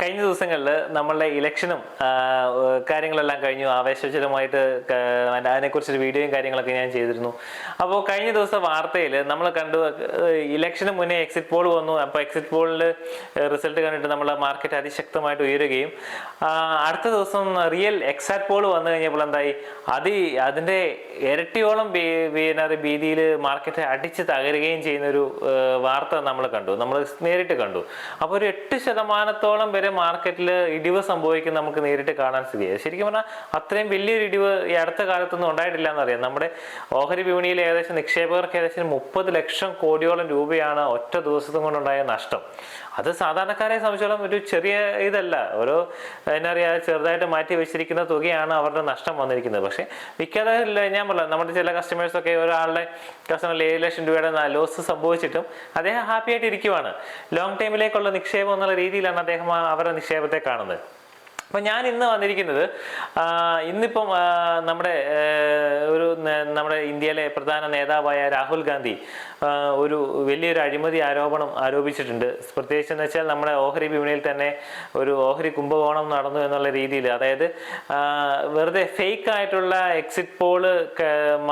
കഴിഞ്ഞ ദിവസങ്ങളിൽ നമ്മളുടെ ഇലക്ഷനും കാര്യങ്ങളെല്ലാം കഴിഞ്ഞു. ആവേശജലമായിട്ട് അതിനെക്കുറിച്ചൊരു വീഡിയോയും കാര്യങ്ങളൊക്കെ ഞാൻ ചെയ്തിരുന്നു. അപ്പോൾ കഴിഞ്ഞ ദിവസം വാർത്തയിൽ നമ്മൾ കണ്ടു ഇലക്ഷന് മുന്നേ എക്സിറ്റ് പോൾ വന്നു. അപ്പോൾ എക്സിറ്റ് പോളിൽ റിസൾട്ട് കണ്ടിട്ട് നമ്മളെ മാർക്കറ്റ് അതിശക്തമായിട്ട് ഉയരുകയും അടുത്ത ദിവസം റിയൽ എക്സാറ്റ് പോൾ വന്നു കഴിഞ്ഞപ്പോൾ എന്തായി? അതി അതിന്റെ ഇരട്ടിയോളം വീണത് ഭീതിയിൽ മാർക്കറ്റ് അടിച്ച് തകരുകയും ചെയ്യുന്ന ഒരു വാർത്ത നമ്മൾ കണ്ടു. നമ്മൾ നേരിട്ട് കണ്ടു. അപ്പോൾ ഒരു എട്ട് ശതമാനത്തോളം വരെ മാർക്കറ്റിൽ ഇടിവ് സംഭവിക്കും നമുക്ക് നേരിട്ട് കാണാൻ സ്ഥിതിയായി? ശരിക്കും പറഞ്ഞാൽ അത്രയും വലിയൊരു ഇടിവ് ഈ അടുത്ത കാലത്തൊന്നും ഉണ്ടായിട്ടില്ല എന്നറിയാം. നമ്മുടെ ഓഹരി വിപണിയിൽ ഏകദേശം നിക്ഷേപകർക്ക് ഏകദേശം മുപ്പത് ലക്ഷം കോടിയോളം രൂപയാണ് ഒറ്റ ദിവസം കൊണ്ടുണ്ടായ നഷ്ടം. അത് സാധാരണക്കാരെ സംബന്ധിച്ചോളം ഒരു ചെറിയ ഇതല്ല. ഒരു എന്താ പറയുക ചെറുതായിട്ട് മാറ്റി വെച്ചിരിക്കുന്ന തുകയാണ് അവരുടെ നഷ്ടം വന്നിരിക്കുന്നത്. പക്ഷേ മിക്കത് ഞാൻ പറയാം നമ്മുടെ ചില കസ്റ്റമേഴ്സൊക്കെ ഒരാളുടെ കസ്റ്റമറിൽ ഏഴ് ലക്ഷം രൂപയുടെ ലോസ് സംഭവിച്ചിട്ടും അദ്ദേഹം ഹാപ്പി ആയിട്ട് ഇരിക്കുവാണ്. ലോങ് ടൈമിലേക്കുള്ള നിക്ഷേപം എന്നുള്ള രീതിയിലാണ് അദ്ദേഹം അവരുടെ നിക്ഷേപത്തെ കാണുന്നത്. അപ്പം ഞാൻ ഇന്ന് വന്നിരിക്കുന്നത് ഇന്നിപ്പം നമ്മുടെ ഒരു നമ്മുടെ ഇന്ത്യയിലെ പ്രധാന നേതാവായ രാഹുൽ ഗാന്ധി ഒരു വലിയൊരു അഴിമതി ആരോപണം ആരോപിച്ചിട്ടുണ്ട്. പ്രത്യേകിച്ച് എന്ന് വെച്ചാൽ നമ്മുടെ ഓഹരി വിപണിയിൽ തന്നെ ഒരു ഓഹരി കുംഭകോണം നടന്നു എന്നുള്ള രീതിയിൽ. അതായത് വെറുതെ ഫേക്ക് ആയിട്ടുള്ള എക്സിറ്റ് പോൾ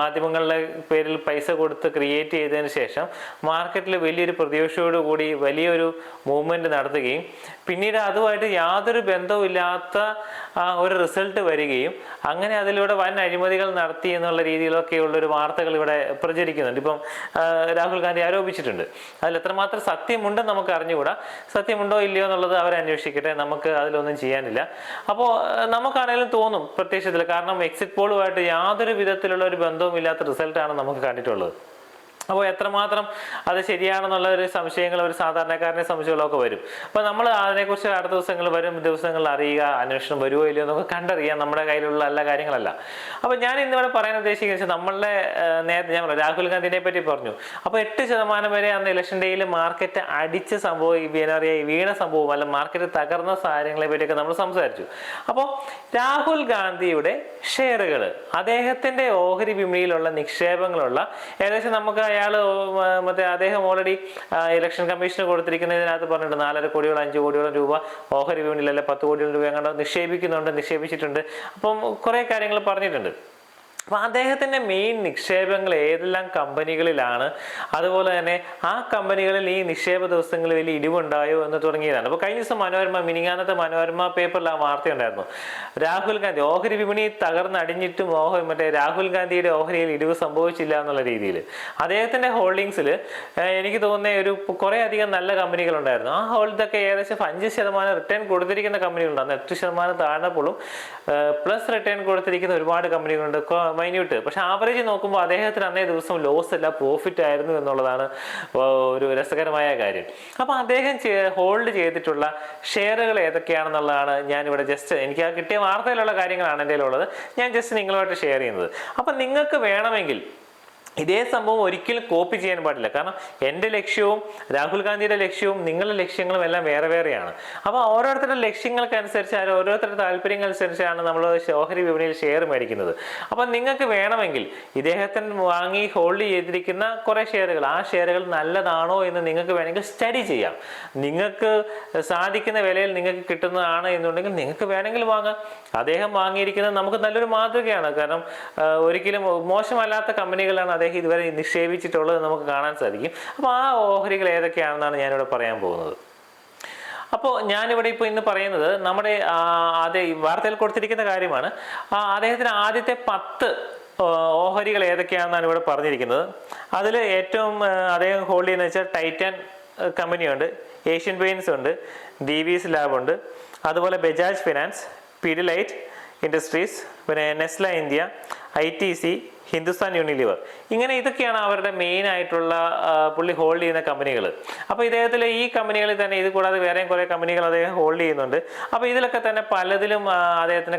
മാധ്യമങ്ങളുടെ പേരിൽ പൈസ കൊടുത്ത് ക്രിയേറ്റ് ചെയ്തതിന് ശേഷം മാർക്കറ്റിൽ വലിയൊരു പ്രതീക്ഷയോടുകൂടി വലിയൊരു മൂവ്മെന്റ് നടത്തുകയും പിന്നീട് അതുമായിട്ട് യാതൊരു ബന്ധവുമില്ലാത്ത ആ, ഒരു റിസൾട്ട് വരികയും അങ്ങനെ അതിലൂടെ വൻ അഴിമതികൾ നടത്തി എന്നുള്ള രീതിയിലൊക്കെയുള്ള ഒരു വാർത്തകൾ ഇവിടെ പ്രചരിക്കുന്നുണ്ട്. ഇപ്പം രാഹുൽ ഗാന്ധി ആരോപിച്ചിട്ടുണ്ട്. അതിൽ എത്രമാത്രം സത്യമുണ്ടെന്ന് നമുക്ക് അറിഞ്ഞുകൂടാ. സത്യമുണ്ടോ ഇല്ലയോ എന്നുള്ളത് അവർ അന്വേഷിക്കട്ടെ. നമുക്ക് അതിലൊന്നും ചെയ്യാനില്ല. അപ്പോൾ നമുക്കാണെങ്കിലും തോന്നും പ്രത്യക്ഷത്തിൽ. കാരണം എക്സിറ്റ് പോളുമായിട്ട് യാതൊരു വിധത്തിലുള്ള ഒരു ബന്ധവും ഇല്ലാത്ത റിസൾട്ടാണ് നമുക്ക് കണ്ടിട്ടുള്ളത്. അപ്പോൾ എത്രമാത്രം അത് ശരിയാണെന്നുള്ള ഒരു സംശയങ്ങൾ ഒരു സാധാരണക്കാരനെ സംശയങ്ങളൊക്കെ വരും. അപ്പോൾ നമ്മൾ അതിനെക്കുറിച്ച് അടുത്ത ദിവസങ്ങൾ വരും ദിവസങ്ങളിൽ അറിയുക അന്വേഷണം വരുമോ ഇല്ലയോ എന്നൊക്കെ കണ്ടറിയാം നമ്മുടെ കയ്യിലുള്ള എല്ലാ കാര്യങ്ങളല്ല. അപ്പോൾ ഞാൻ ഇന്നിവിടെ പറയാൻ ഉദ്ദേശിക്കുന്നത് നമ്മളുടെ നേരത്തെ ഞാൻ പറഞ്ഞു രാഹുൽ ഗാന്ധിനെ പറ്റി പറഞ്ഞു. അപ്പോൾ എട്ട് ശതമാനം വരെ അന്ന് ഇലക്ഷൻ ഡേയിൽ മാർക്കറ്റ് അടിച്ച് സംഭവം എന്താ പറയുക വീണ സംഭവം അല്ല മാർക്കറ്റ് തകർന്ന സാധനങ്ങളെ പറ്റിയൊക്കെ നമ്മൾ സംസാരിച്ചു. അപ്പോൾ രാഹുൽ ഗാന്ധിയുടെ ഷെയറുകൾ അദ്ദേഹത്തിന്റെ ഓഹരി വിപണിയിലുള്ള നിക്ഷേപങ്ങളുള്ള ഏകദേശം നമുക്ക് അയാൾ മറ്റേ അദ്ദേഹം ഓൾറെഡി ഇലക്ഷൻ കമ്മീഷന് കൊടുത്തിരിക്കുന്നതിനകത്ത് പറഞ്ഞിട്ടുണ്ട് നാലര കോടിയോളം അഞ്ച് കോടിയോളം രൂപ ഓഹരി വിപണിയിൽ അല്ലെ പത്ത് കോടിയോളം രൂപ അങ്ങനെ നിക്ഷേപിക്കുന്നുണ്ട് നിക്ഷേപിച്ചിട്ടുണ്ട്. അപ്പം കുറേ കാര്യങ്ങൾ പറഞ്ഞിട്ടുണ്ട്. അപ്പൊ അദ്ദേഹത്തിന്റെ മെയിൻ നിക്ഷേപങ്ങൾ ഏതെല്ലാം കമ്പനികളിലാണ്? അതുപോലെ തന്നെ ആ കമ്പനികളിൽ ഈ നിക്ഷേപ ദിവസങ്ങളിൽ വലിയ ഇടിവുണ്ടായോ എന്ന് തുടങ്ങിയതാണ്. അപ്പോൾ കഴിഞ്ഞ ദിവസം മനോരമ മിനിങ്ങാനത്തെ മനോരമ പേപ്പറിൽ ആ വാർത്ത ഉണ്ടായിരുന്നു. രാഹുൽ ഗാന്ധി ഓഹരി വിപണി തകർന്നടിഞ്ഞിട്ടും ഓഹരി മറ്റേ രാഹുൽ ഗാന്ധിയുടെ ഓഹരിയിൽ ഇടിവ് സംഭവിച്ചില്ല എന്നുള്ള രീതിയിൽ. അദ്ദേഹത്തിന്റെ ഹോൾഡിങ്സിൽ എനിക്ക് തോന്നുന്ന ഒരു കുറെ അധികം നല്ല കമ്പനികളുണ്ടായിരുന്നു. ആ ഹോൾഡൊക്കെ ഏകദേശം അഞ്ച് ശതമാനം റിട്ടേൺ കൊടുത്തിരിക്കുന്ന കമ്പനികളുണ്ട്. അന്ന് എട്ട് ശതമാനം താഴ്ന്നപ്പോഴും പ്ലസ് റിട്ടേൺ കൊടുത്തിരിക്കുന്ന ഒരുപാട് കമ്പനികളുണ്ട്. മൈന്യൂട്ട്. പക്ഷെ ആവറേജ് നോക്കുമ്പോൾ അദ്ദേഹത്തിന് അന്നേ ദിവസം ലോസ് അല്ല പ്രോഫിറ്റ് ആയിരുന്നു എന്നുള്ളതാണ് ഒരു രസകരമായ കാര്യം. അപ്പോൾ അദ്ദേഹം ഹോൾഡ് ചെയ്തിട്ടുള്ള ഷെയറുകൾ ഏതൊക്കെയാണെന്നുള്ളതാണ് ഞാനിവിടെ ജസ്റ്റ് എനിക്ക് ആ കിട്ടിയ വാർത്തയിലുള്ള കാര്യങ്ങളാണ് എന്റെ ഉള്ളത് ഞാൻ ജസ്റ്റ് നിങ്ങളുമായിട്ട് ഷെയർ ചെയ്യുന്നത്. അപ്പം നിങ്ങൾക്ക് വേണമെങ്കിൽ ഇതേ സംഭവം ഒരിക്കലും കോപ്പി ചെയ്യാൻ പാടില്ല. കാരണം എന്റെ ലക്ഷ്യവും രാഹുൽ ഗാന്ധിയുടെ ലക്ഷ്യവും നിങ്ങളുടെ ലക്ഷ്യങ്ങളും എല്ലാം വേറെ വേറെയാണ്. അപ്പോൾ ഓരോരുത്തരുടെ ലക്ഷ്യങ്ങൾക്കനുസരിച്ച് അല്ലെങ്കിൽ ഓരോരുത്തരുടെ താല്പര്യങ്ങൾക്കനുസരിച്ചാണ് നമ്മൾ ഓഹരി വിപണിയിൽ ഷെയർ മേടിക്കുന്നത്. അപ്പം നിങ്ങൾക്ക് വേണമെങ്കിൽ ഇദ്ദേഹത്തിന് വാങ്ങി ഹോൾഡ് ചെയ്തിരിക്കുന്ന കുറേ ഷെയറുകൾ ആ ഷെയറുകൾ നല്ലതാണോ എന്ന് നിങ്ങൾക്ക് വേണമെങ്കിൽ സ്റ്റഡി ചെയ്യാം. നിങ്ങൾക്ക് സാധിക്കുന്ന വിലയിൽ നിങ്ങൾക്ക് കിട്ടുന്നതാണ് എന്നുണ്ടെങ്കിൽ നിങ്ങൾക്ക് വേണമെങ്കിൽ വാങ്ങാം. അദ്ദേഹം വാങ്ങിയിരിക്കുന്നത് നമുക്ക് നല്ലൊരു മാതൃകയാണ്. കാരണം ഒരിക്കലും മോശമല്ലാത്ത കമ്പനികളാണ് അദ്ദേഹം ഇതുവരെ നിക്ഷേപിച്ചിട്ടുള്ളത് നമുക്ക് കാണാൻ സാധിക്കും. അപ്പോൾ ആ ഓഹരികൾ ഏതൊക്കെയാണെന്നാണ് ഞാനിവിടെ പറയാൻ പോകുന്നത്. അപ്പോൾ ഞാനിവിടെ ഇപ്പോൾ ഇന്ന് പറയുന്നത് നമ്മുടെ ഈ വാർത്തയിൽ കൊടുത്തിരിക്കുന്ന കാര്യമാണ്. അദ്ദേഹത്തിന് ആദ്യത്തെ പത്ത് ഓഹരികൾ ഏതൊക്കെയാണെന്നാണ് ഇവിടെ പറഞ്ഞിരിക്കുന്നത്. അതിൽ ഏറ്റവും അദ്ദേഹം ഹോൾഡ് ചെയ്യുന്നത് വെച്ചാൽ ടൈറ്റൻ കമ്പനിയുണ്ട് ഏഷ്യൻ പെയിൻസ് ഉണ്ട് ദീവീസ് ലാബ് ഉണ്ട് അതുപോലെ ബജാജ് ഫിനാൻസ് പിഡിലൈറ്റ് ഇൻഡസ്ട്രീസ് പിന്നെ Nestle India I T C Hindustan Unilever. ഇങ്ങനെ ഇതൊക്കെയാണ് അവരുടെ മെയിൻ ആയിട്ടുള്ള പുള്ളി ഹോൾഡ് ചെയ്യുന്ന കമ്പനികൾ അപ്പോൾ ഇദ്ദേഹത്തിൽ ഈ കമ്പനികളിൽ തന്നെ ഇത് കൂടാതെ വേറെയും കുറേ കമ്പനികൾ അദ്ദേഹം ഹോൾഡ് ചെയ്യുന്നുണ്ട്. അപ്പോൾ ഇതിലൊക്കെ തന്നെ പലതിലും അദ്ദേഹത്തിന്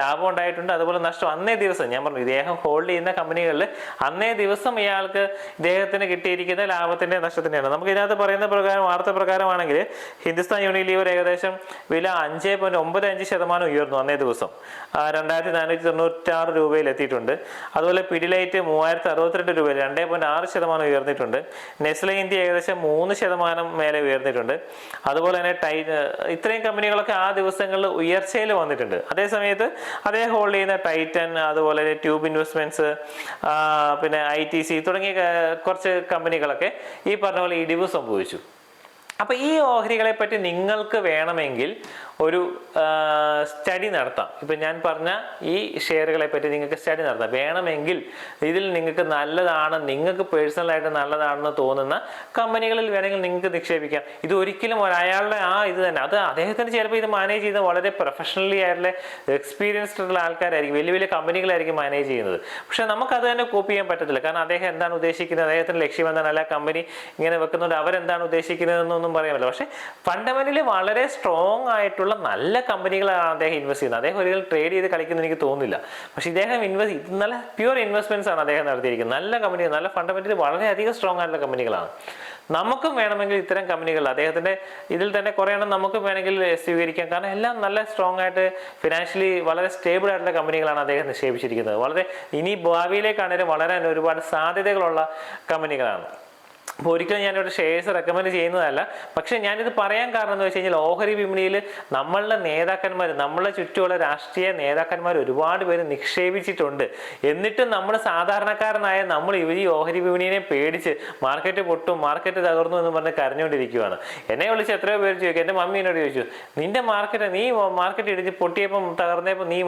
ലാഭം ഉണ്ടായിട്ടുണ്ട്. അതുപോലെ നഷ്ടം അന്നേ ദിവസം ഞാൻ പറഞ്ഞു ഇദ്ദേഹം ഹോൾഡ് ചെയ്യുന്ന കമ്പനികളിൽ അന്നേ ദിവസം ഇയാൾക്ക് ഇദ്ദേഹത്തിന് കിട്ടിയിരിക്കുന്ന ലാഭത്തിന്റെ നഷ്ടത്തിന്റെയാണ് നമുക്ക് ഇതിനകത്ത് പറയുന്ന പ്രകാരം വാർത്ത പ്രകാരമാണെങ്കിൽ ഹിന്ദുസ്ഥാൻ യൂണിലിവർ ഏകദേശം വില അഞ്ച് പോയിന്റ് ഒമ്പത് അഞ്ച് ശതമാനം ഉയർന്നു അന്നേ ദിവസം. ആ, രണ്ടായിരത്തി നാനൂറ്റി തൊണ്ണൂറ്റാറ് രൂപയിൽ എത്തിയിട്ടുണ്ട്. അതുപോലെ പിഡിലൈറ്റ് മൂവായിരത്തി അറുപത്തിരണ്ട് രൂപയിൽ രണ്ടേ പോയിന്റ് ആറ് ശതമാനം ഉയർന്നിട്ടുണ്ട്. നെസ്ലെ ഇന്ത്യ ഏകദേശം മൂന്ന് ശതമാനം മേലെ ഉയർന്നിട്ടുണ്ട്. അതുപോലെ തന്നെ ടൈ ഇത്രയും കമ്പനികളൊക്കെ ആ ദിവസങ്ങളിൽ ഉയർച്ചയിൽ വന്നിട്ടുണ്ട്. അതേ സമയത്ത് അതേ ഹോൾഡ് ചെയ്യുന്ന ടൈറ്റൻ അതുപോലെ ട്യൂബ് ഇൻവെസ്റ്റ്മെന്റ്സ് പിന്നെ ഐ ടി സി തുടങ്ങിയ കുറച്ച് കമ്പനികളൊക്കെ ഈ പറഞ്ഞ പോലെ ഇടിവ് സംഭവിച്ചു. അപ്പോൾ ഈ ഓഹരികളെ പറ്റി നിങ്ങൾക്ക് വേണമെങ്കിൽ ഒരു സ്റ്റഡി നടത്താം. ഇപ്പം ഞാൻ പറഞ്ഞ ഈ ഷെയറുകളെ പറ്റി നിങ്ങൾക്ക് സ്റ്റഡി നടത്താം. വേണമെങ്കിൽ ഇതിൽ നിങ്ങൾക്ക് നല്ലതാണ് നിങ്ങൾക്ക് പേഴ്സണലായിട്ട് നല്ലതാണെന്ന് തോന്നുന്ന കമ്പനികളിൽ വേണമെങ്കിൽ നിങ്ങൾക്ക് നിക്ഷേപിക്കാം. ഇത് ഒരിക്കലും ഒരാളുടെ ആ ഇത് തന്നെ. അത് അദ്ദേഹത്തിന് ചിലപ്പോൾ ഇത് മാനേജ് ചെയ്യുന്ന വളരെ പ്രൊഫഷണലി ആയിട്ടുള്ള എക്സ്പീരിയൻസ്ഡ് ഉള്ള ആൾക്കാരായിരിക്കും. വലിയ വലിയ കമ്പനികളായിരിക്കും മാനേജ് ചെയ്യുന്നത്. പക്ഷേ നമുക്കത് തന്നെ കോപ്പി ചെയ്യാൻ പറ്റത്തില്ല. കാരണം അദ്ദേഹം എന്താണ് ഉദ്ദേശിക്കുന്നത്? അദ്ദേഹത്തിന്റെ ലക്ഷ്യം എന്താണ്? അല്ല കമ്പനി ഇങ്ങനെ വെക്കുന്നുണ്ട്. അവരെന്താണ് ഉദ്ദേശിക്കുന്നതെന്നൊന്നും പറയാൻ പറ്റില്ല പക്ഷേ ഫണ്ടമെന്റലി വളരെ സ്ട്രോങ് ആയിട്ടുള്ള നല്ല കമ്പനികളാണ് അദ്ദേഹം ഇൻവെസ്റ്റ് ചെയ്യുന്നത്. അദ്ദേഹം ഒരിക്കലും ട്രേഡ് ചെയ്ത് കളിക്കുന്ന എനിക്ക് തോന്നുന്നില്ല. പക്ഷേ ഇദ്ദേഹം ഇൻവെസ്റ്റ് നല്ല പ്യുവർ ഇൻവെസ്റ്റ്മെന്റ്സ് ആണ് അദ്ദേഹം നടത്തിയിരിക്കുന്നത്. നല്ല കമ്പനികൾ നല്ല ഫണ്ടമെന്റലി വളരെയധികം സ്ട്രോങ് ആയിട്ടുള്ള കമ്പനികളാണ്. നമുക്കും വേണമെങ്കിൽ ഇത്തരം കമ്പനികൾ അദ്ദേഹത്തിന്റെ ഇതിൽ തന്നെ കുറേ എണ്ണം നമുക്കും വേണമെങ്കിൽ സ്വീകരിക്കാം. കാരണം എല്ലാം നല്ല സ്ട്രോങ് ആയിട്ട് ഫിനാൻഷ്യലി വളരെ സ്റ്റേബിൾ ആയിട്ടുള്ള കമ്പനികളാണ് അദ്ദേഹം നിക്ഷേപിച്ചിരിക്കുന്നത്. വളരെ ഇനി ഭാവിയിലേക്കാണെങ്കിലും വളരാൻ ഒരുപാട് സാധ്യതകളുള്ള കമ്പനികളാണ്. അപ്പോൾ ഒരിക്കലും ഞാനിവിടെ ഷെയർസ് റെക്കമെൻഡ് ചെയ്യുന്നതല്ല. പക്ഷേ ഞാനിത് പറയാൻ കാരണം എന്ന് വെച്ച് കഴിഞ്ഞാൽ ഓഹരി വിപണിയിൽ നമ്മളുടെ നേതാക്കന്മാർ നമ്മളെ ചുറ്റുമുള്ള രാഷ്ട്രീയ നേതാക്കന്മാർ ഒരുപാട് പേര് നിക്ഷേപിച്ചിട്ടുണ്ട്. എന്നിട്ടും നമ്മൾ സാധാരണക്കാരനായ നമ്മൾ ഇവർ ഈ ഓഹരി വിപണിയെ പേടിച്ച് മാർക്കറ്റ് പൊട്ടും മാർക്കറ്റ് തകർന്നു എന്ന് പറഞ്ഞ് കരഞ്ഞുകൊണ്ടിരിക്കുകയാണ് എന്നെ വിളിച്ച് എത്രയോ പേര് ചോദിക്കും എന്റെ മമ്മി എന്നോട് ചോദിച്ചു നിന്റെ മാർക്കറ്റ് നീ മാർക്കറ്റ് ഇടിച്ച് പൊട്ടിയപ്പം തകർന്നപ്പോൾ നീ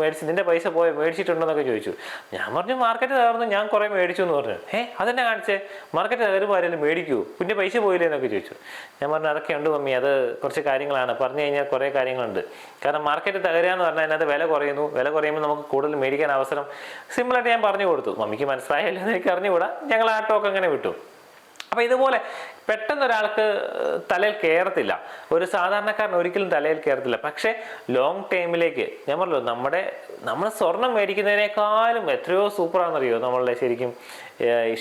മേടിച്ച് നിന്റെ പൈസ പോയി? മേടിച്ചിട്ടുണ്ടോ? എന്നൊക്കെ ചോദിച്ചു. ഞാൻ പറഞ്ഞു മാർക്കറ്റ് തകർന്നു ഞാൻ കുറേ മേടിച്ചു എന്ന് പറഞ്ഞു. ഏ അതെന്നെ കാണിച്ചേ? മാർക്കറ്റ് തകരുമ്പോൾ ആരെങ്കിലും മേടിക്കൂ. പിന്നെ പൈസ പോയില്ലേ എന്നൊക്കെ ചോദിച്ചു. ഞാൻ പറഞ്ഞു അതൊക്കെ ഉണ്ട് മമ്മി അത് കുറച്ച് കാര്യങ്ങളാണ്. പറഞ്ഞു കഴിഞ്ഞാൽ കുറേ കാര്യങ്ങളുണ്ട്. കാരണം മാർക്കറ്റ് തകരാന്ന് പറഞ്ഞാൽ അതിനകത്ത് വില കുറയുന്നു. വില കുറയുമ്പോൾ നമുക്ക് കൂടുതൽ മേടിക്കാൻ അവസരം സിമ്പിളായിട്ട് ഞാൻ പറഞ്ഞു കൊടുത്തു. മമ്മിക്ക് മനസ്സിലായല്ലോ എന്ന് എനിക്ക് അറിഞ്ഞുകൂടാ. ഞങ്ങൾ ആ ടോക്ക് അങ്ങനെ വിട്ടു. അപ്പോൾ ഇതുപോലെ പെട്ടെന്ന് ഒരാൾക്ക് തലയിൽ കയറത്തില്ല. ഒരു സാധാരണക്കാരൻ ഒരിക്കലും തലയിൽ കയറത്തില്ല. പക്ഷേ ലോങ് ടൈമിലേക്ക് ഞാൻ പറഞ്ഞല്ലോ നമ്മുടെ നമ്മൾ സ്വർണം മേടിക്കുന്നതിനേക്കാളും എത്രയോ സൂപ്പറാണെന്നറിയോ നമ്മളുടെ ശരിക്കും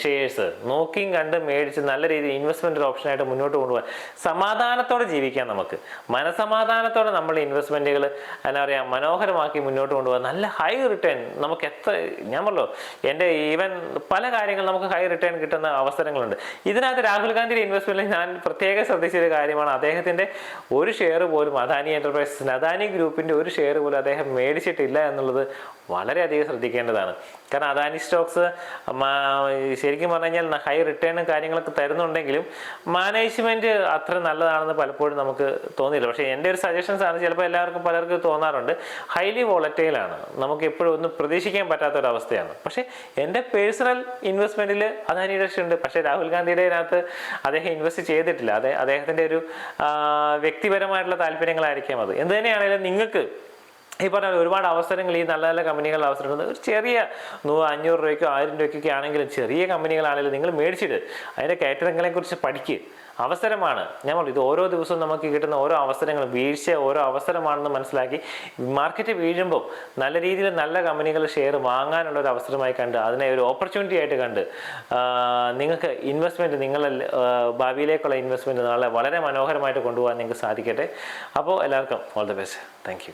ഷെയർസ് നോക്കിയും കണ്ട് മേടിച്ച് നല്ല രീതിയിൽ ഇൻവെസ്റ്റ്മെന്റ് ഓപ്ഷനായിട്ട് മുന്നോട്ട് കൊണ്ടുപോകാൻ. സമാധാനത്തോടെ ജീവിക്കാം നമുക്ക്. മനസമാധാനത്തോടെ നമ്മൾ ഇൻവെസ്റ്റ്മെന്റുകൾ എന്താ പറയുക മനോഹരമാക്കി മുന്നോട്ട് കൊണ്ടുപോകാൻ നല്ല ഹൈ റിട്ടേൺ നമുക്ക് എത്ര ഞാൻ പറഞ്ഞല്ലോ എന്റെ ഈവൻ പല കാര്യങ്ങൾ നമുക്ക് ഹൈ റിട്ടേൺ കിട്ടുന്ന അവസരങ്ങളുണ്ട്. ഇതിനകത്ത് രാഹുൽ ഗാന്ധിയുടെ ഇൻവെസ്റ്റ്മെന്റിൽ ഞാൻ പ്രത്യേകം ശ്രദ്ധിച്ചൊരു കാര്യമാണ്. അദ്ദേഹത്തിന്റെ ഒരു ഷെയർ പോലും അദാനി എന്റർപ്രൈസസ് അദാനി ഗ്രൂപ്പിന്റെ ഒരു ഷെയർ പോലും അദ്ദേഹം മേടിച്ചിട്ടില്ല എന്നുള്ളത് വളരെയധികം ശ്രദ്ധിക്കേണ്ടതാണ്. കാരണം അദാനി സ്റ്റോക്സ് ശരിക്കും പറഞ്ഞു കഴിഞ്ഞാൽ ഹൈ റിട്ടേണും കാര്യങ്ങളൊക്കെ തരുന്നുണ്ടെങ്കിലും മാനേജ്മെന്റ് അത്ര നല്ലതാണെന്ന് പലപ്പോഴും നമുക്ക് തോന്നിയില്ല. പക്ഷേ എന്റെ ഒരു സജഷൻസ് ആണ് ചിലപ്പോൾ എല്ലാവർക്കും പലർക്കും തോന്നാറുണ്ട്. ഹൈലി വോളറ്റൈലാണ് നമുക്ക് എപ്പോഴും ഒന്നും പ്രതീക്ഷിക്കാൻ പറ്റാത്ത ഒരു അവസ്ഥയാണ് പക്ഷേ എന്റെ പേഴ്സണൽ ഇൻവെസ്റ്റ്മെന്റിൽ അദാനിയുടെ ഉണ്ട്. പക്ഷേ രാഹുൽ ഗാന്ധിയുടെ അതിനകത്ത് അദ്ദേഹം ഇൻവെസ്റ്റ് ചെയ്തിട്ടില്ല. അതെ അദ്ദേഹത്തിന്റെ ഒരു വ്യക്തിപരമായിട്ടുള്ള താല്പര്യങ്ങളായിരിക്കാം അത്. എന്ത് തന്നെയാണെങ്കിലും നിങ്ങൾക്ക് ഈ പറഞ്ഞ ഒരുപാട് അവസരങ്ങൾ ഈ നല്ല നല്ല കമ്പനികളുടെ അവസരങ്ങൾ. ഒരു ചെറിയ നൂ അഞ്ഞൂറ് രൂപയ്ക്കോ ആയിരം രൂപയ്ക്കൊക്കെ ആണെങ്കിലും ചെറിയ കമ്പനികളാണെങ്കിലും നിങ്ങൾ മേടിച്ചിട്ട് അതിന്റെ കയറ്റങ്ങളെ കുറിച്ച് പഠിക്കുക അവസരമാണ്. ഞാൻ പറഞ്ഞു ഇത് ഓരോ ദിവസവും നമുക്ക് കിട്ടുന്ന ഓരോ അവസരങ്ങൾ വീഴ്ച ഓരോ അവസരമാണെന്ന് മനസ്സിലാക്കി മാർക്കറ്റ് വീഴുമ്പോൾ നല്ല രീതിയിൽ നല്ല കമ്പനികൾ ഷെയർ വാങ്ങാനുള്ള ഒരു അവസരമായി കണ്ട് അതിനെ ഒരു ഓപ്പർച്യൂണിറ്റി ആയിട്ട് കണ്ട് നിങ്ങൾക്ക് ഇൻവെസ്റ്റ്മെന്റ് നിങ്ങളെ ഭാവിയിലേക്കുള്ള ഇൻവെസ്റ്റ്മെന്റ് നാളെ വളരെ മനോഹരമായിട്ട് കൊണ്ടുപോകാൻ നിങ്ങൾക്ക് സാധിക്കട്ടെ. അപ്പോൾ എല്ലാവർക്കും ഓൾ ദി ബെസ്റ്റ് താങ്ക്